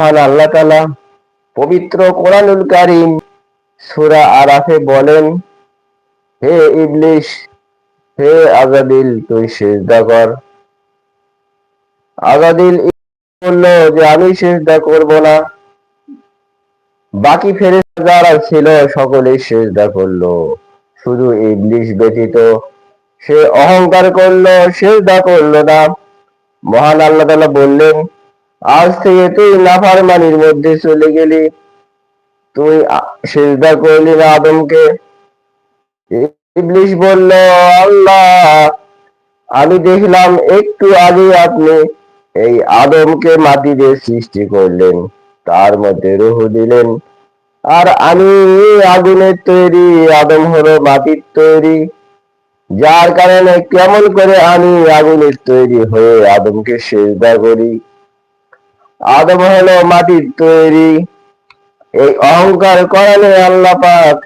আল্লাহ তালা পবিত্র কোরআনুল কারিম সুরা আরাফে বলেন, হে ইবলিশ হে আজাদিল, তুই সেজদা কর। আজাদিল বলল যে, আমি সেজদা করব না। বাকি ফেরেশতা যারা ছিল, সকলেই সেজদা করল। শুধু ইবলিশ ব্যতীত সে অহংকার করল, সেজদা করল না। মহান আল্লাহ তাআলা বললেন আজ থেকে তুই নাফারমানির মধ্যে চলে গেলি। তুই সেজদা করলি না আদমকে। ইবলিশ বলল, আল্লাহ, আমি দেখলাম একটু আগে আপনি এই আদমকে মাটি দিয়ে সৃষ্টি করলেন। তার মধ্যে রুহ দিলেন। আর আমি আগুনের তৈরি, আদম হলো মাটির তৈরি। যার কারণে কেমন করে আমি আগুনের তৈরি হয়ে আদমকে সেজদা করি? আদম হলো মাটির তৈরি। এই অহংকার করালে আল্লাহ পাক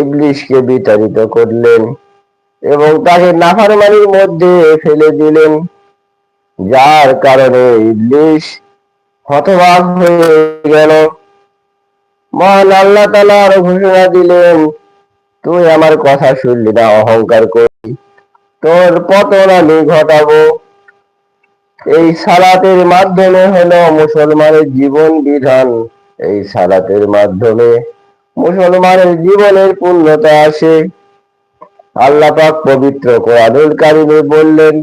ইবলিশকে বিতাড়িত করলেন এবং তাকে নাফারমানির মধ্যে ফেলে দিলেন। যার কারণে ইবলিশ হতবাক হয়ে গেল। মহান আল্লাহ তালা আরও ঘোষণা দিলেন, তুই আমার কথা শুনলি না, অহংকার করি। তোর পতন আমি ঘটাবো। এই সালাতের মাধ্যমে হলো মুসলমানের জীবন বিধান। এই সালাতের মাধ্যমে মুসলমানের জীবনের পূর্ণতা আসে। আল্লাহ পাক পবিত্র কোরআনুল কারিমে বললেন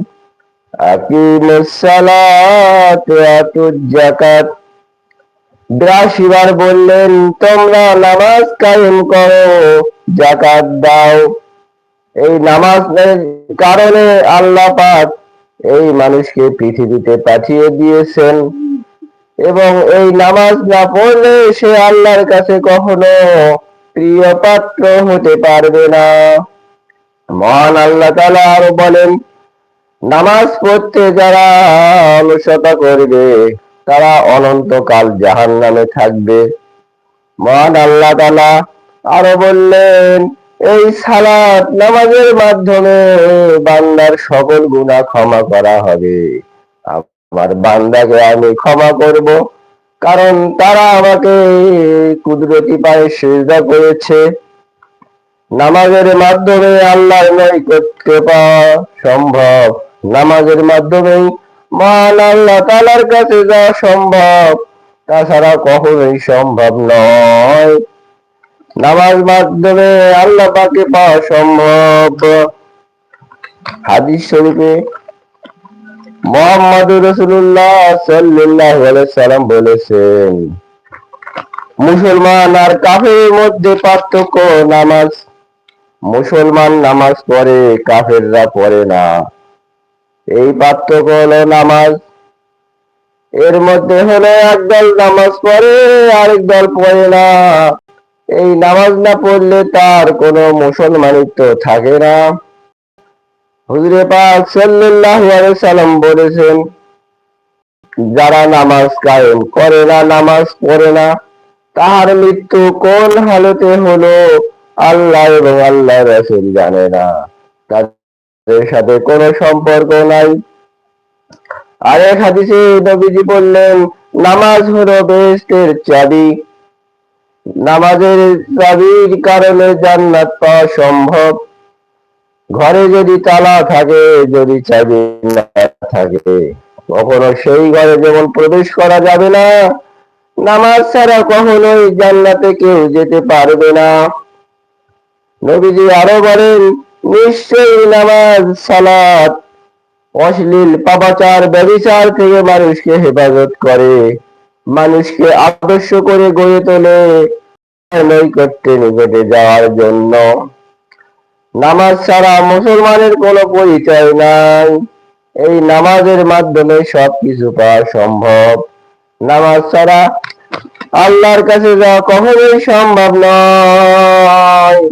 ব্রাশিবার বললেন, তোমরা নামাজ কায়েম করো জাকাত দাও। এই নামাজের কারণে আল্লাহ পাক এই মানুষকে পৃথিবীতে পাঠিয়ে দিয়েছেন। এবং এই নামাজ না পড়লে সে আল্লাহর কাছে কখনো প্রিয় পাত্র হতে পারবে না। মহান আল্লাহ তালা আরও বলেন, নামাজ পড়তে যারা অলসতা করবে, তারা অনন্তকাল জাহান নামে থাকবে। মহান আল্লাহ তালা আরও বললেন এই সালাত নামাজের মাধ্যমে বান্দার সকল গুনাহ ক্ষমা করা হবে। আমার বান্দাকে আমি ক্ষমা করব, কারণ তারা আমাকে কুদরতি পায়ে সেজদা করেছে। নামাজের মাধ্যমে আল্লাহর নৈকট্য পাওয়া সম্ভব। নামাজের মাধ্যমেই মহান আল্লাহ তালার কাছে যাওয়া সম্ভব, তাছাড়া কখনোই সম্ভব নয়। নামাজ মাধ্যমে আল্লাহ পাকে পাওয়া সম্ভব। হাদিস শরীফে মোহাম্মদ রসুল্লাহ সাল্লাহ সাল্লাম বলেছেন, মুসলমান আর কাফের মধ্যে পার্থক্য নামাজ, মুসলমান নামাজ পড়ে, কাফেররা পড়ে না। এই পার্থক্য হলো নামাজ। এর মধ্যে হলো একদল নামাজ পড়ে, আরেক দল পড়ে না। এই নামাজ না পড়লে তার কোনো মুসলমানিত্ব থাকে না। হুজুরে পাক সাল্লাল্লাহু আলাইহি সাল্লাম বলেছেন, যারা নামাজ কায়েম করে না, নামাজ পড়ে না, তাহার মৃত্যু কোন হালতে হলো আল্লাহ এবং আল্লাহ রাসূল জানে না। তাদের সাথে কোনো সম্পর্ক নাই। আরেক হাদিসে নবীজি বললেন, নামাজ হলো বেহেশতের চাবি। নামাজের চাবির কারণে জান্নাত পাওয়া সম্ভব। ঘরে যদি তালা থাকে, যদি চাবি থাকে, কখনো সেই ঘরে যেমন প্রবেশ করা যাবে না, নামাজ ছাড়া কখনোই জান্নাতে কেউ যেতে পারবে না। নবীজি আরও বলেন, নিশ্চয়ই নামাজ, সালাত অশ্লীল পাপাচার ব্যবিচার থেকে মানুষকে হেফাজত করে। মানুষকে আদর্শ করে গড়ে তোলে নৈকট্যে নিকটে যাওয়ার জন্য। নামাজ ছাড়া মুসলমানের কোনো পরিচয় নাই। এই নামাজের মাধ্যমে সবকিছু পাওয়া সম্ভব। নামাজ ছাড়া আল্লাহর কাছে যাওয়া কখনোই সম্ভব নয়।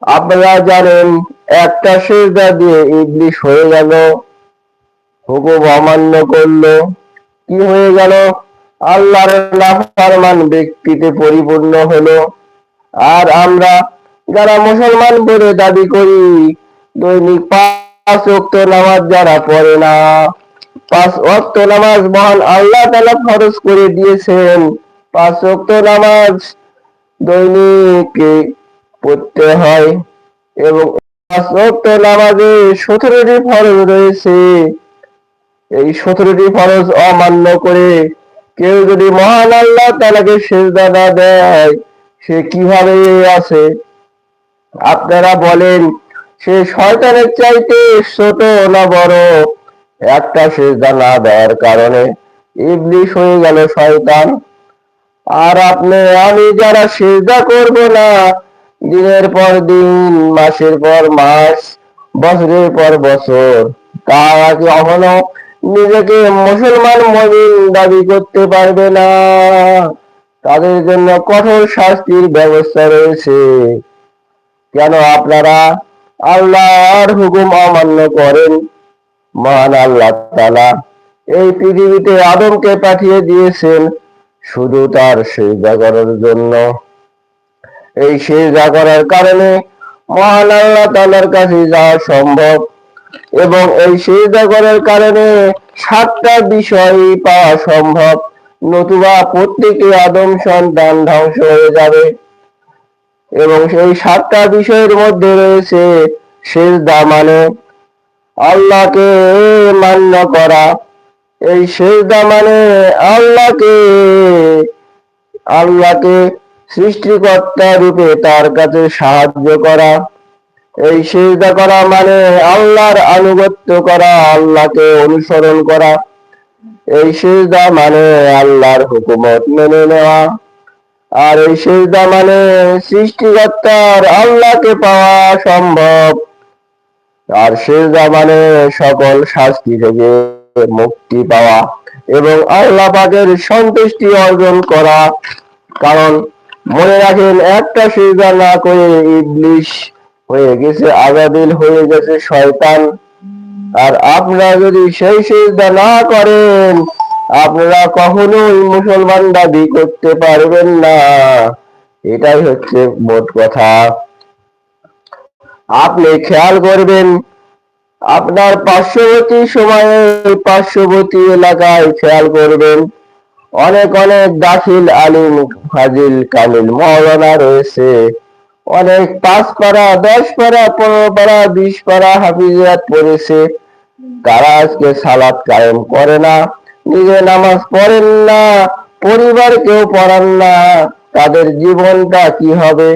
আপনারা জানেন, একটা সেজদা দিয়ে ইবলিশ হয়ে গেল। হুকুম অমান্য করল। কি হয়ে গেল? আল্লাহর নাফরমান ব্যক্তিতে পরিপূর্ণ হলো। আর আমরা যারা মুসলমান বলে দাবি করি, দৈনিক পাঁচ ওয়াক্ত নামাজ যারা পড়ে না, পাঁচ ওয়াক্ত নামাজ মহান আল্লাহ তাআলা ফরজ করে দিয়েছেন। পাঁচ ওয়াক্ত নামাজ দৈনিক পড়তে হয় এবং পাঁচ ওয়াক্ত নামাজে সতেরোটি ফরজ রয়েছে। এই সতেরোটি ফরজ অমান্য করে কেউ যদি মহান আল্লাহ তালাকে সেজদা না দেয়, সে কীভাবে আছে? আপনারা বলেন, সে শয়তানের চাইতে ছোট না বড়? একটা সেজদা না দেওয়ার কারণে ইবলিশ হয়ে গেল শয়তান। আর আপনি, আমি যারা সেজদা করব না, দিনের পর দিন, মাসের পর মাস, বছরের পর বছর, তারা কি কখনো নিজেকে মুসলমান মমিন দাবি করতে পারবে না। তাদের জন্য কঠোর শাস্তির ব্যবস্থা রয়েছে। কেন আপনারা আল্লাহর হুকুম অমান্য করেন? মহান আল্লাহ তালা এই পৃথিবীতে আদমকে পাঠিয়ে দিয়েছেন শুধু তার সেজদা করার জন্য। এই সেজদা করার কারণে মহান আল্লাহ তালার কাছে যাওয়া সম্ভব। এবং এই সেজদা করার কারণে সাতটা বিষয় পাওয়া সম্ভব। নতুবা প্রত্যেকে আদম সন্তান ধ্বংস হয়ে যাবে। এবং সেই সাতটা বিষয়ের মধ্যে রয়েছে সেজদা মানে আল্লাহকে মান্য করা। এই সেজদা মানে আল্লাহকে আল্লাহকে সৃষ্টিকর্তা রূপে তার কাছে সাহায্য করা। এই সেজদা করা মানে আল্লাহর আনুগত্য করা, আল্লাহকে অনুসরণ করা। এই সেজদা মানে আল্লাহর হুকুমত মেনে নেওয়া। আর এই সেজদা মানে সৃষ্টিকর্তার আল্লাহকে পাওয়া সম্ভব। আর সেজদা মানে সকল শাস্তি থেকে মুক্তি পাওয়া এবং আল্লাহ পাকের সন্তুষ্টি অর্জন করা। কারণ মনে রাখেন, একটা সেজদা না করে ইবলিশ হয়ে গেছে আজাদিল হয়ে গেছে শয়তান। আর আপনারা যদি সেই সেজদা না করেন, আপনারা কখনোই মুসলমান দাবি করতে পারবেন না। এটাই হচ্ছে মোট কথা। আপনি খেয়াল করবেন, আপনার পার্শ্ববর্তী সময়ে, পার্শ্ববর্তী এলাকায় খেয়াল করবেন, অনেক অনেক দাখিল আলিম, ফাজিল, কামিল, মৌলানা রয়েছে। অনেক পাঁচ পাড়া দশ পাড়া পনেরো পাড়া বিশ পাড়া হাফিজিয়াত পড়েছে। তারা আজকে সালাদ কায়েম করে না। নিজে নামাজ পড়েন না, পরিবার কেউ পড়ান না, তাদের জীবনটা কি হবে?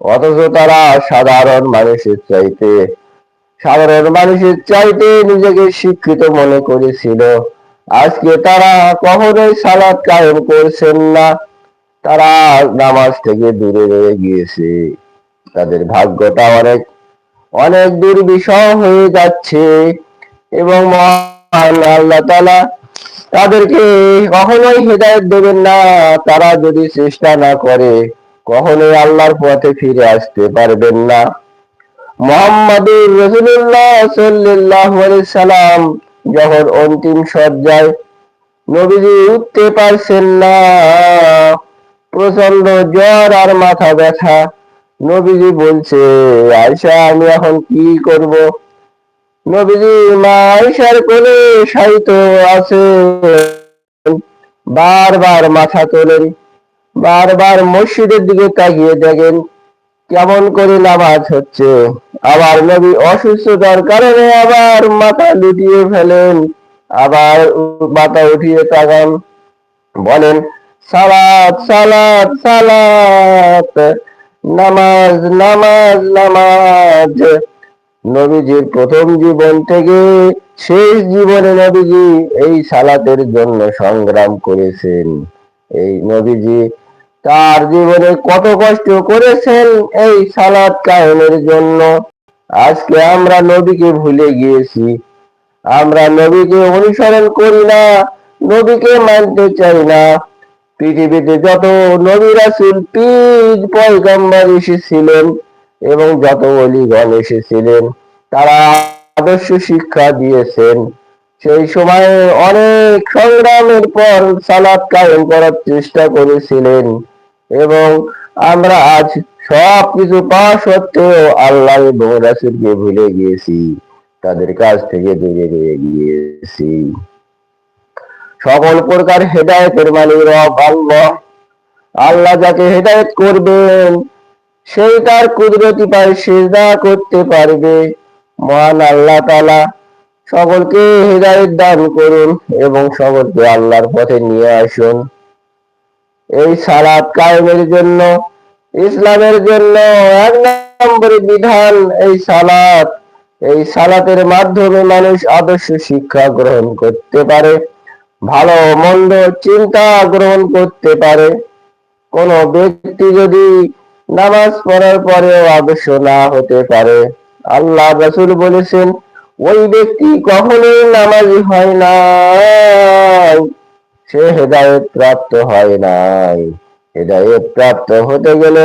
অথচ তারা সাধারণ মানুষের চাইতে, সাধারণ মানুষের চাইতে নিজেকে শিক্ষিত মনে করেছিল। আজকে তারা কখনোই সালাদ কায়েম করছেন না। তারা নামাজ থেকে দূরে রয়ে গিয়েছে। তাদের ভাগ্যটা অনেক অনেক দুর্বিষহ হয়ে যাচ্ছে এবং আল্লাহ তালা তাদেরকে কখনোই হেদায়ত দেবেন না। তারা যদি চেষ্টা না করে, কখনোই আল্লাহর পথে ফিরে আসতে পারবেন না। মোহাম্মদুর রসুল্লাহ সাল্লাহ সাল্লাম যখন অন্তিম সজ্জায় নবীজি উঠতে পারছেন না প্রচণ্ড জ্বর আর মাথা ব্যথা। নবীজি বলছে আয়সা আমি এখন কি করব? নবীজি, মা আয়সার কোলে সাহিত্য আছে। বারবার মাথা তোলেন, বারবার মসজিদের দিকে তাকিয়ে দেখেন, কেমন করে নামাজ হচ্ছে। আবার নবী অসুস্থতার কারণে আবার মাথা লুটিয়ে ফেলেন, আবার মাথা উঠিয়ে তাকান, বলেন সালাত সালাত সালাত। নামাজ নামাজ নামাজ। নবীজির প্রথম জীবন থেকে শেষ জীবনে নবীজি এই সালাতের জন্য সংগ্রাম করেছেন। এই নবীজি তার জীবনে কত কষ্ট করেছেন এই সালাত কায়েমের জন্য। আজকে আমরা নবীকে ভুলে গিয়েছি। আমরা নবীকে অনুসরণ করি না, নবীকে মানতে চাই না। পৃথিবীতে যত নবী রাসুল পয়গম্বর এসেছিলেন এবং যত অলিগণ এসেছিলেন, তারা আদর্শ শিক্ষা দিয়েছেন। সেই সময়ে অনেক সংগ্রামের পর সালাদ কায়েম করার চেষ্টা করেছিলেন এবং আমরা আজ সব কিছু পাওয়া সত্ত্বেও আল্লাহ এবং রাসুলকে ভুলে গিয়েছি, তাদের কাছ থেকে দূরে রয়ে গিয়েছি। সকল প্রকার হেদায়েতের মালিক রব আল্লাহ। আল্লাহ যাকে হেদায়েত করবেন, সেই তার কুদরতি পায়ে সেজদা করতে পারবে। মহান আল্লাহ তালা সকলকে হৃদায়ত দান করুন এবং সকলকে আল্লাহর পথে নিয়ে আসুন। এই সালাদ কায়েমের জন্য, ইসলামের জন্য এক নম্বরের বিধান এই সালাত। এই সালাতের মাধ্যমে মানুষ আদর্শ শিক্ষা গ্রহণ করতে পারে। ভালো মন্দ চিন্তা গ্রহণ করতে পারে। কোন ব্যক্তি যদি নামাজ পড়ার পরেও আদর্শ না হতে পারে, আল্লাহ রাসূল বলেছেন, ওই ব্যক্তি কখনোই নামাজি হয় নাই, সে হেদায়ত প্রাপ্ত হয় নাই। হেদায়েত প্রাপ্ত হতে গেলে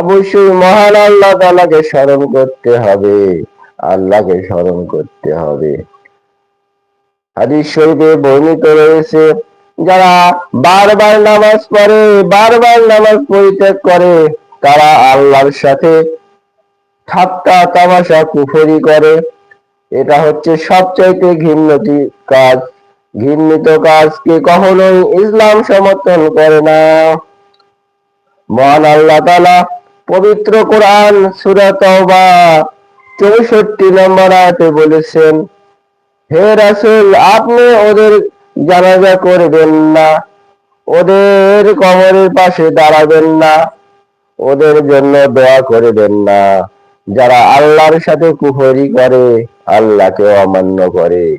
অবশ্যই মহান আল্লাহ তালাকে স্মরণ করতে হবে, আল্লাহকে স্মরণ করতে হবে। হাদিস শরীফে বর্ণিত রয়েছে, যারা বারবার নামাজ পড়ে, বারবার নামাজ পরিত্যাগ করে, তারা আল্লাহর সাথে ঠাট্টা, তামাশা, কুফরি করে। এটা হচ্ছে সবচাইতে ঘৃণ্যতি কাজ। ঘৃণিত কাজকে কখনোই ইসলাম সমর্থন করে না। মহান আল্লাহ তালা পবিত্র কোরআন সূরা তওবা চৌষট্টি নম্বর আয়াতে বলেছেন হে রাসূল, আপনি ওদের জানাজা করবেন না। ওদের কবরের পাশে দাঁড়াবেন না। ওদের জন্য দোয়া করবেন না। যারা আল্লাহর সাথে কুফরি করে আল্লাহকে অমান্য করে।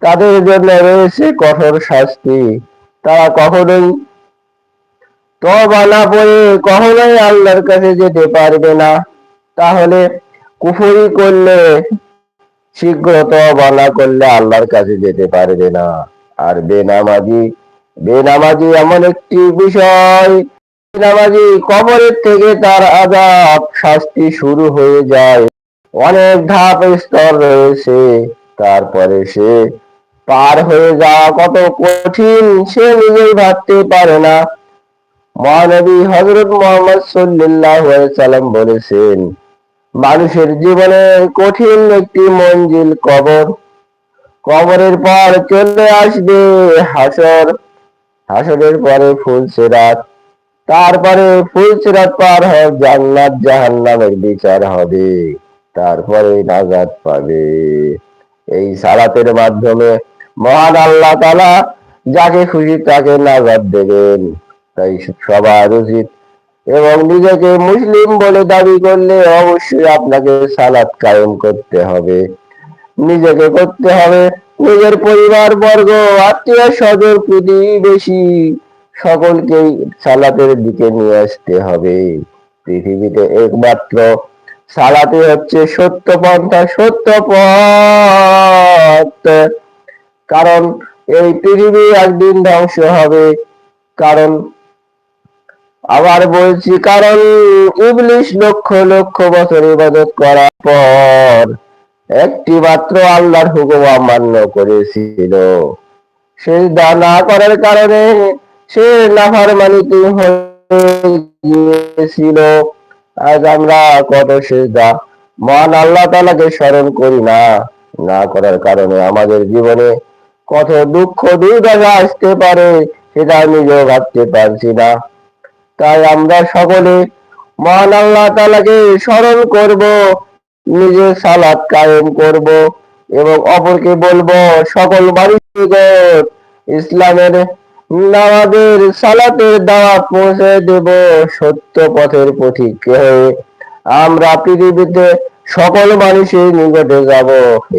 তাদের জন্য রয়েছে কঠোর শাস্তি। তারা কখনোই তবা না পড়ে কখনোই আল্লাহর কাছে যেতে পারবে না। তাহলে কুফরি করলে শীঘ্র তবা করলে আল্লাহর কাছে যেতে পারবে না। আর বেনামাজি বেনামাজি এমন একটি বিষয়, বেনামাজি কবরের থেকে তার আজাব শাস্তি শুরু হয়ে যায়। অনেক ধাপ স্তর রয়েছে, তারপরে সে পার হয়ে যাওয়া কত কঠিন, সে নিজেই ভাবতে পারে না। মহানবী হজরত মোহাম্মদ সাল্লাহ সাল্লাম বলেছেন মানুষের জীবনে কঠিন একটি মঞ্জিল কবর। কবরের পর চলে আসবে হাসর। হাসরের পরে ফুল সেরাত। তারপরে ফুল সেরাত পার হয় জান্নাত জাহান্নামের বিচার হবে। তারপরে নাজাদ পাবে। এই সালাতের মাধ্যমে মহান আল্লাহ তালা যাকে খুশি তাকে নাজাদ দেবেন। তাই সবার উচিত এবং নিজেকে মুসলিম বলে দাবি করলে অবশ্যই আপনাকে সালাত কায়েম করতে হবে। নিজেকে করতে হবে। নিজের পরিবার, বর্গ, আত্মীয় স্বজন প্রতিবেশী সকলকেই সালাতের দিকে নিয়ে আসতে হবে। পৃথিবীতে একমাত্র সালাতে হচ্ছে সত্য পন্থা, সত্য পথ। কারণ এই পৃথিবী একদিন ধ্বংস হবে। কারণ আবার বলছি, কারণ ইবলিশ লক্ষ লক্ষ বছর ইবাদত করার পর একটি মাত্র আল্লাহর হুকুম অমান্য করেছিল। সে না করার কারণে সে নাফার মানিতে হয়ে গিয়েছিল। আজ আমরা কত সেজদা মহান আল্লাহ তালাকে স্মরণ করি না। না করার কারণে আমাদের জীবনে কত দুঃখ দুর্দশা আসতে পারে সেটা নিজেও ভাবতে পারছি না। তাই আমরা সকলে মহান আল্লাহ তালাকে স্মরণ করব নিজে সালাদ কায়েম করব এবং অপরকে বলব, সকল মানুষগণ ইসলামের নামাজের সালাতের দাওয়াত পৌঁছে দেব, সত্য পথের পথিক হয়ে আমরা পৃথিবীতে সকল মানুষের নিকটে যাব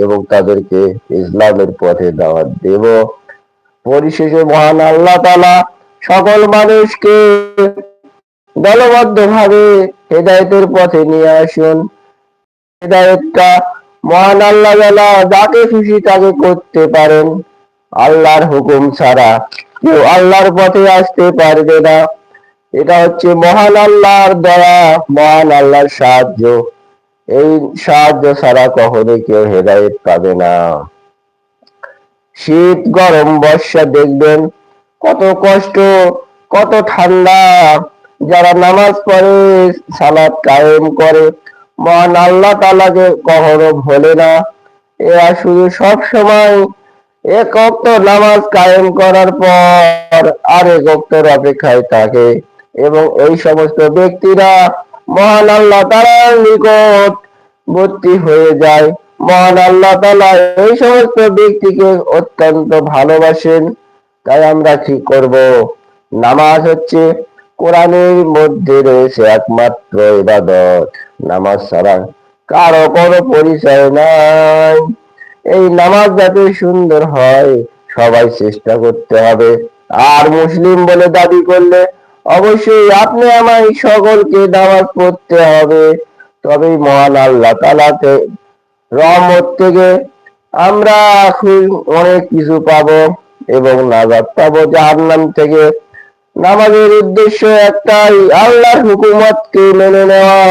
এবং তাদেরকে ইসলামের পথে দাওয়াত দেব। পরিশেষে মহান আল্লাহ তালা সকল মানুষকে দলবদ্ধ ভাবে হেদায়তের পথে নিয়ে আসুন। হেদায়তটা মহান আল্লাহ যাকে খুশি তাকে করতে পারেন। আল্লাহর হুকুম ছাড়া কেউ আল্লাহর পথে আসতে পারবে না। এটা হচ্ছে মহান আল্লাহর দয়া, মহান আল্লাহর সাহায্য। এই সাহায্য ছাড়া কখনোই কেউ হেদায়ত পাবে না। শীত গরম বর্ষা দেখবেন কত কষ্ট, কত ঠান্ডা। যারা নামাজ পড়ে সালাদ কায়েম করে। মহান আল্লাহ তালাকে কখনো ভোলে না। এরা শুধু সব সময় এক অক্ত নামাজ কায়েম করার পর আরেক অক্তর অপেক্ষায় থাকে। এবং এই সমস্ত ব্যক্তিরা মহান আল্লাহ তালার নিকট ভর্তি হয়ে যায়। মহান আল্লাহ তালা এই সমস্ত ব্যক্তিকে অত্যন্ত ভালোবাসেন। তাই আমরা কি করব? নামাজ হচ্ছে কোরআনের মধ্যে রয়েছে একমাত্র ইবাদত। নামাজ ছাড়া কারও কোনো পরিচয় নাই। এই নামাজ যাতে সুন্দর হয়, সবাই চেষ্টা করতে হবে। আর মুসলিম বলে দাবি করলে অবশ্যই আপনি আমায় সকলকে নামাজ পড়তে হবে। তবেই মহান আল্লাহ তালাকে রহমত থেকে আমরা এখন অনেক কিছু পাবো। এবং নাজাদ পাবো জাহান্নাম থেকে। নামাজের উদ্দেশ্য একটাই, আল্লাহর হুকুমতকে মেনে নেওয়া,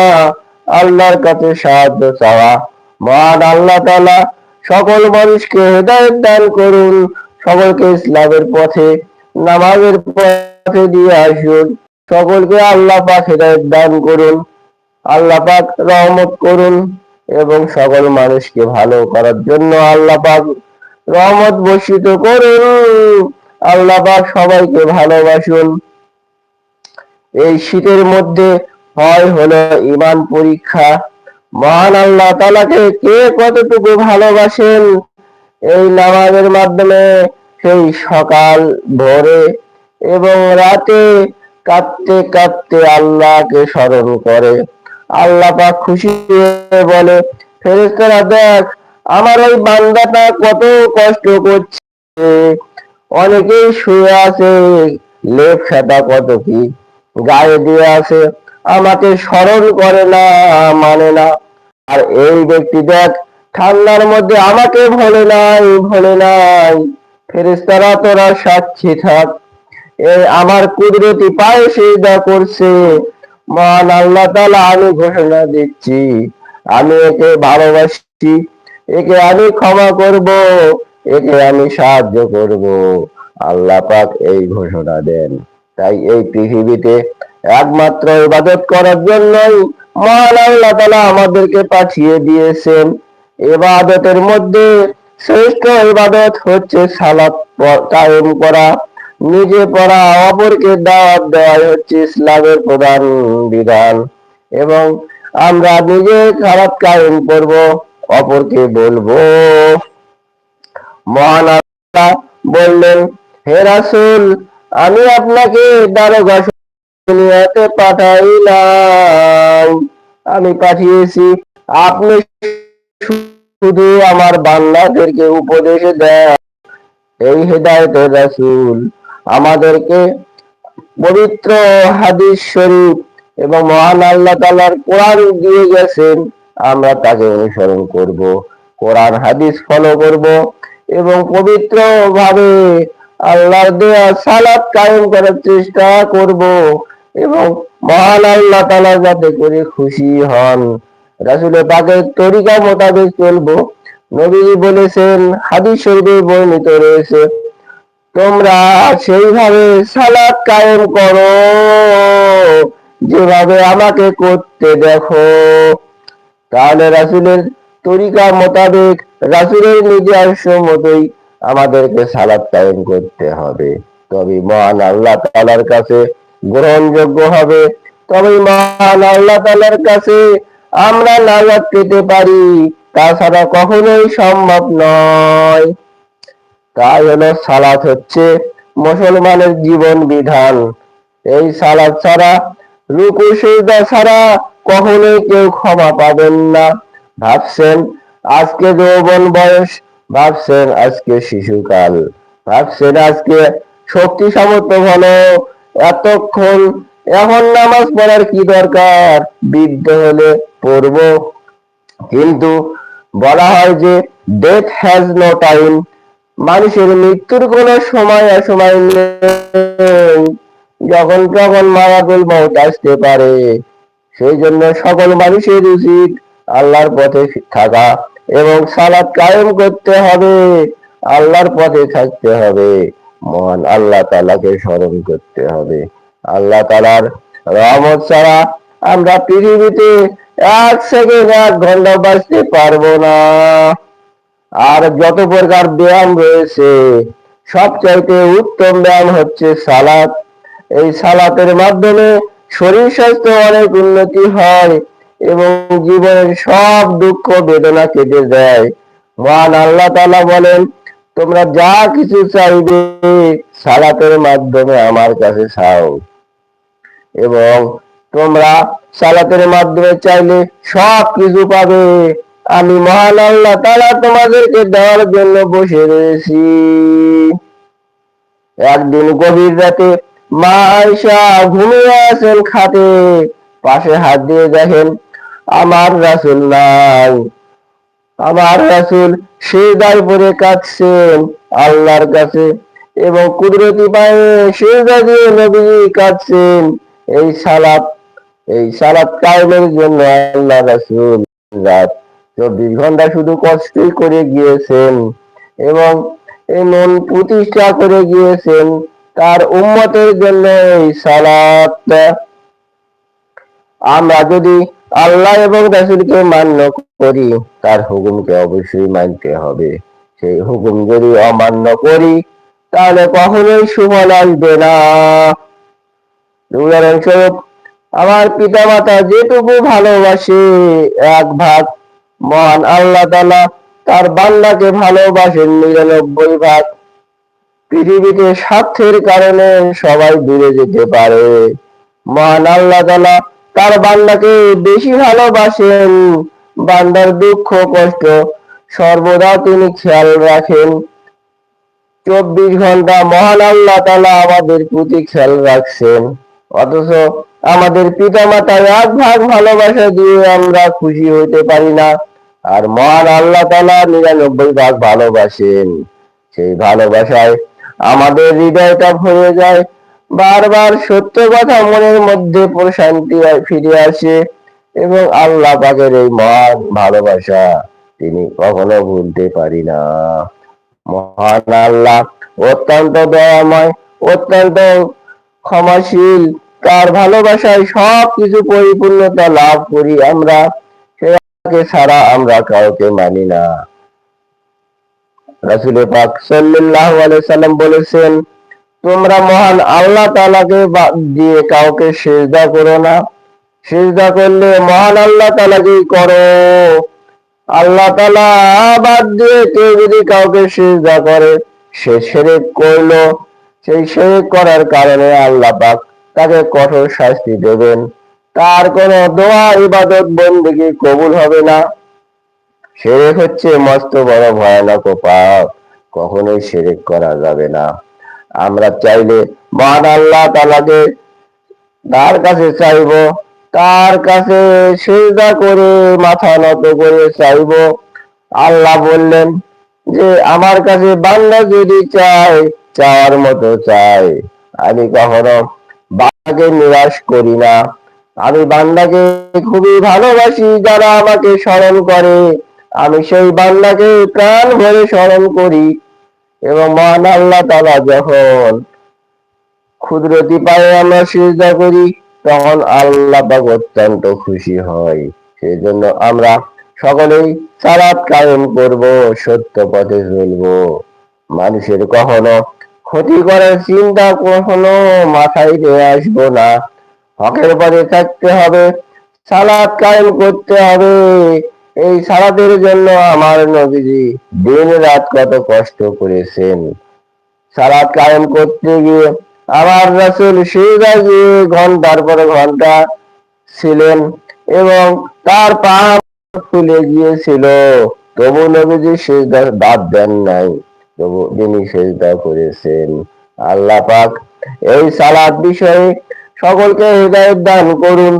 আল্লাহর কাছে সাহায্য চাওয়া। মহান আল্লাহ তালা সকল মানুষকে হেদায়ত দান করুন, সকলকে ইসলামের পথে, নামাজের পথে দিয়ে আসুন, সকলকে আল্লাহ পাক হেদায়ত দান করুন, আল্লাহ পাক রহমত করুন এবং সকল মানুষকে ভালো করার জন্য আল্লাহ পাক রহমত বর্ষিত করুন। আল্লাহ পাক সবাইকে ভালোবাসুন। এই শীতের মধ্যে হয় হলো ইমান পরীক্ষা। মহান আল্লাহ তালাকে কে কতটুকু ভালোবাসেন? এই নামাজের মাধ্যমে সেই সকাল ভোরে এবং রাতে কাঁদতে কাঁদতে আল্লাহকে স্মরণ করে। আল্লাহ পাক খুশি হয়ে বলে ফেরেস্তারা দেখ আমার ওই বান্দাটা কত কষ্ট করছে। অনেকেই শুয়ে আছে, লেপ খাতা কত কি গায়ে দিয়ে আছে, আমাকে স্মরণ করে না মানে না। আর এই ব্যক্তি দেখ, ঠান্ডার মধ্যে আমাকে ভোলে নাই ভোলে নাই। ফেরেস্তারা তোরা সাক্ষী থাক। এ আমার কুদরতি পায়ে সেদা করছে, মহান আল্লাহ তালা আমি ঘোষণা দিচ্ছি। আমি একে ভালোবাসি একে আমি ক্ষমা করব, একে আমি সাহায্য করব। আল্লাহ পাক এই ঘোষণা দেন। তাই এই পৃথিবীতে একমাত্র ইবাদত করার জন্যই মহান আল্লাহ তালা আমাদেরকে পাঠিয়ে দিয়েছেন। ইবাদতের মধ্যে শ্রেষ্ঠ ইবাদত হচ্ছে সালাত কায়েম করা। নিজে পড়া, অপরকে দাওয়াত দেওয়াই হচ্ছে ইসলামের প্রধান বিধান। এবং আমরা নিজে সালাত কায়েম করব। অপরকে বলব। মহান আল্লাহ বললেন, হে রাসুল, আমি আপনাকে দারোগা দুনিয়াতে পাঠাইলাম। আমি পাঠিয়েছি। আপনি শুধু আমার বান্দাদেরকে উপদেশ দেন। এই হেদায়তের রাসুল, আমাদেরকে পবিত্র হাদিস শরীফ এবং মহান আল্লাহ তালার কোরআন দিয়ে গেছেন। আমরা তাকে অনুসরণ করব, কোরআন, হাদিস ফলো করব এবং পবিত্র ভাবে আল্লাহর দেয়া, সালাত কায়েম করার চেষ্টা করব এবং মহান আল্লাহ তালা যাতে করে খুশি হন। রাসুলে পাকের তরিকা মোতাবেক চলবো। নবীজি বলেছেন, হাদিস শরীফে বর্ণিত রয়েছে, তোমরা সেইভাবে সালাত কায়েম করো, যেভাবে আমাকে করতে দেখো। তাহলে রাসুলের তরিকা মোতাবেক রাসুলের নিজস্ব মতোই আমাদেরকে সালাত কায়েম করতে হবে। তবে মহান আল্লাহ তালার কাছে গ্রহণযোগ্য হবে। তবে মহান আল্লাহ তালার কাছে আমরা নাজাদ পেতে পারি। তাছাড়া কখনোই সম্ভব নয়। তাই হলো সালাত হচ্ছে মুসলমানের জীবন বিধান। এই সালাদ ছাড়া রুকু সুবিধা ছাড়া কখনোই কেউ ক্ষমা পাবেন না। ভাবছেন আজকে যৌবন বয়স, ভাবছেন আজকে শিশুকাল। ভাবছেন আজকে শক্তি সামর্থ্য ভালো এতক্ষণ এখন নামাজ পড়ার কি দরকার? বৃদ্ধ হলে পড়ব। কিন্তু বলা হয় যে ডেথ হ্যাজ নো টাইম মানুষের মৃত্যুর কোন সময় অসময় নেই। যখন তখন মারাতুল মৌত আসতে পারে। সেই জন্য সকল মানুষের উচিত আল্লাহর পথে থাকা এবং সালাদ কায়েম করতে হবে। আল্লাহর পথে থাকতে হবে। মহান আল্লাহ তালাকে স্মরণ করতে হবে। আল্লাহ তালার রহমত ছাড়া আমরা পৃথিবীতে এক সেকেন্ড, এক ঘণ্টা বাঁচতে পারব না। আর যত প্রকার ব্যায়াম রয়েছে, সবচাইতে উত্তম ব্যায়াম হচ্ছে সালাত। এই সালাতের মাধ্যমে শরীর স্বাস্থ্য অনেক উন্নতি হয় এবং জীবনের সব দুঃখ বেদনা কেটে দেয় মহান আল্লাহ তাআলা বলেন, তোমরা যা কিছু চাইবে সালাতের মাধ্যমে আমার কাছে চাও। এবং তোমরা সালাতের মাধ্যমে চাইলে সব কিছু পাবে। আমি মহান আল্লাহ তাআলা তোমাদেরকে দেওয়ার জন্য বসে রয়েছি। একদিন গভীর রাতে মা আয়সা ঘুমিয়ে আছেন খাটে। পাশে হাত দিয়ে দেখেন, আমার রাসুল নাই। আমার রাসুল সেদায় পরে কাঁদছেন আল্লাহর কাছে এবং কুদরতি পায়ে সেদা দিয়ে নবী কাঁদছেন। এই সালাত এই সালাত কায়েমের জন্য আল্লাহ রাসুল রাত চব্বিশ ঘণ্টা শুধু কষ্টই করে গিয়েছেন এবং এমন প্রতিষ্ঠা করে গিয়েছেন তার উম্মতের জন্য এই সালাতটা। আমরা যদি আল্লাহ এবং রাসুলকে মান্য করি, তার হুকুমকে অবশ্যই মানতে হবে। সেই হুকুম যদি অমান্য করি, তাহলে কখনোই সুফল আসবে না। উদাহরণস্বরূপ আমার পিতা মাতা যেটুকু ভালোবাসে, এক ভাগ মহান আল্লাহ তালা তার বান্দাকে ভালোবাসেন নিরানব্বই ভাগ। পৃথিবীতে স্বার্থের কারণে সবাই দূরে যেতে পারে। মহান আল্লাহ তালা তার বান্দাকে বেশি ভালোবাসেন, বান্দার দুঃখ, কষ্ট, সর্বদা তিনি খেয়াল রাখেন। চব্বিশ ঘণ্টা মহান আল্লাহ তালা আমাদের প্রতি খেয়াল রাখছেন। অথচ আমাদের পিতা মাতার এক ভাগ ভালোবাসা দিয়ে আমরা খুশি হইতে পারি না। আর মহান আল্লাহ তালা নিরানব্বই ভাগ ভালোবাসেন। সেই ভালোবাসায় আমাদের হৃদয়টা ভরে যায়। বারবার সত্য কথা মনের মধ্যে প্রশান্তি ফিরে আসে এবং আল্লাহ পাকের এই মহান ভালোবাসা তিনি কখনো ভুলতে পারি না। মহান আল্লাহ অত্যন্ত দয়াময়, অত্যন্ত ক্ষমাশীল, তার ভালোবাসায় সব কিছু পরিপূর্ণতা লাভ করি আমরা। সে ছাড়া আমরা কাউকে মানি না। রাসুল পাক সাল্লাল্লাহু আলাইহি সাল্লাম বলেছেন, তোমরা মহান আল্লাহ তাআলাকে দিয়ে কাউকে সেজদা করো না। সেজদা করলে মহান আল্লাহ তাআলাকেই করো? আল্লাহ তাআলা বাদ দিয়ে কেউ যদি কাউকে সেজদা করে, সে শিরক করল। সেই শিরক করার কারণে আল্লাহ পাক তাকে কঠোর শাস্তি দেবেন। তার কোনো দোয়া ইবাদত বন্দেগী কবুল হবে না। সেরেক হচ্ছে মস্ত বড় ভয়ানক পাপ। কখনোই সেরেক করা যাবে না। আমরা চাইলে মহান আল্লাহ তালাকে তার কাছে চাইব, তার কাছে সেজদা করে, মাথা নত করে চাইব। আল্লাহ বললেন যে, আমার কাছে বান্দা যদি চায়, চাওয়ার মতো চায়। আমি কখনো বান্দাকে নিরাশ করি না। আমি বান্দাকে খুবই ভালোবাসি, যারা আমাকে স্মরণ করে। আমি সেই বান্দাকে প্রাণ ভরে স্মরণ করি এবং মহান আল্লাহ তালা যখন ক্ষুদ্রতি পায়ে আমরা সিজদা করি, তখন আল্লাহ পাক অত্যন্ত খুশি হয়। সেই জন্য আমরা সকলেই সালাত কায়েম করব, সত্য পথে চলব। মানুষের কখনো ক্ষতি করার চিন্তা কখনো মাথায় নিয়ে আসব না। হকের পথে থাকতে হবে, সালাত কায়েম করতে হবে। এই সালাতের জন্য আমার নবীজি দিন রাত কত কষ্ট করেছেন। সালাত কায়েম করতে গিয়ে আমার রাসুল সিজা গিয়ে ঘণ্টার পর ঘণ্টা ছিলেন এবং তার পা ফুলে গিয়েছিল, তবু নবীজি সেজদা বাদ দেন নাই, তবু তিনি সেজদা করেছেন। আল্লাহ পাক এই সালাত বিষয়ে সকলকে হৃদয় দান করুন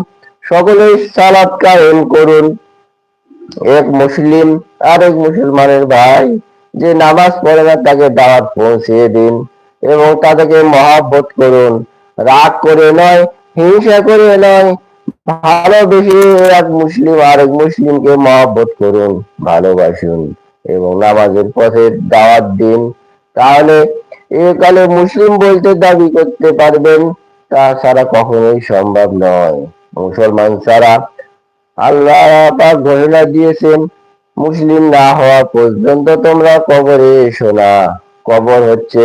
সকলেই সালাত কায়েম করুন। এক মুসলিম আর এক মুসলমানের ভাই যে নামাজ পড়ে না, তাকে দাওয়াত পৌঁছিয়ে দিন এবং তাদেরকে মহাব্বত করুন। রাগ করে নয়, হিংসা করে নয়, ভালোবেসে এক মুসলিম, আরেক মুসলিমকে মহাব্বত করুন, ভালোবাসুন এবং নামাজের পথে দাওয়াত দিন। তাহলে একালে মুসলিম বলতে দাবি করতে পারবেন, তা ছাড়া কখনোই সম্ভব নয়। মুসলমান ছাড়া আল্লাহ পাক ঘোষণা দিয়েছেন, মুসলিম না হওয়া পর্যন্ত তোমরা কবরে এসো না। কবর হচ্ছে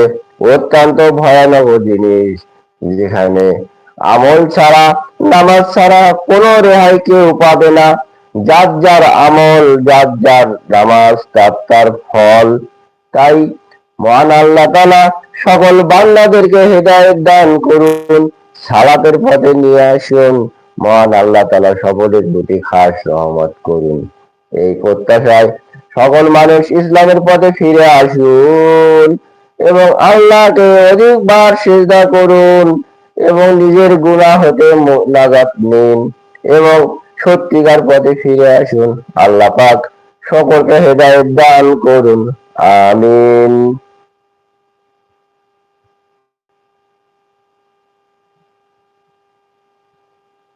অত্যন্ত ভয়ানক জিনিস, যেখানে আমল ছাড়া, নামাজ ছাড়া কোনো রেহাই কেউ পাবে না। যার যার আমল, যার যার নামাজ, তার তার ফল। তাই মহান আল্লাহ তালা সকল বান্দাদেরকে হেদায়ত দান করুন, সালাতের পথে নিয়ে আসুন। মহান আল্লাহ তালা সকলের প্রতি খাস রহমত করুন। এই প্রত্যাশায় সকল মানুষ ইসলামের পথে ফিরে আসুন এবং আল্লাহকে অধিকবার সেজদা করুন এবং নিজের গুণা হতে নাজাত নিন এবং সত্যিকার পথে ফিরে আসুন। আল্লাহ পাক সকলকে হেদায়ত দান করুন। আমিন।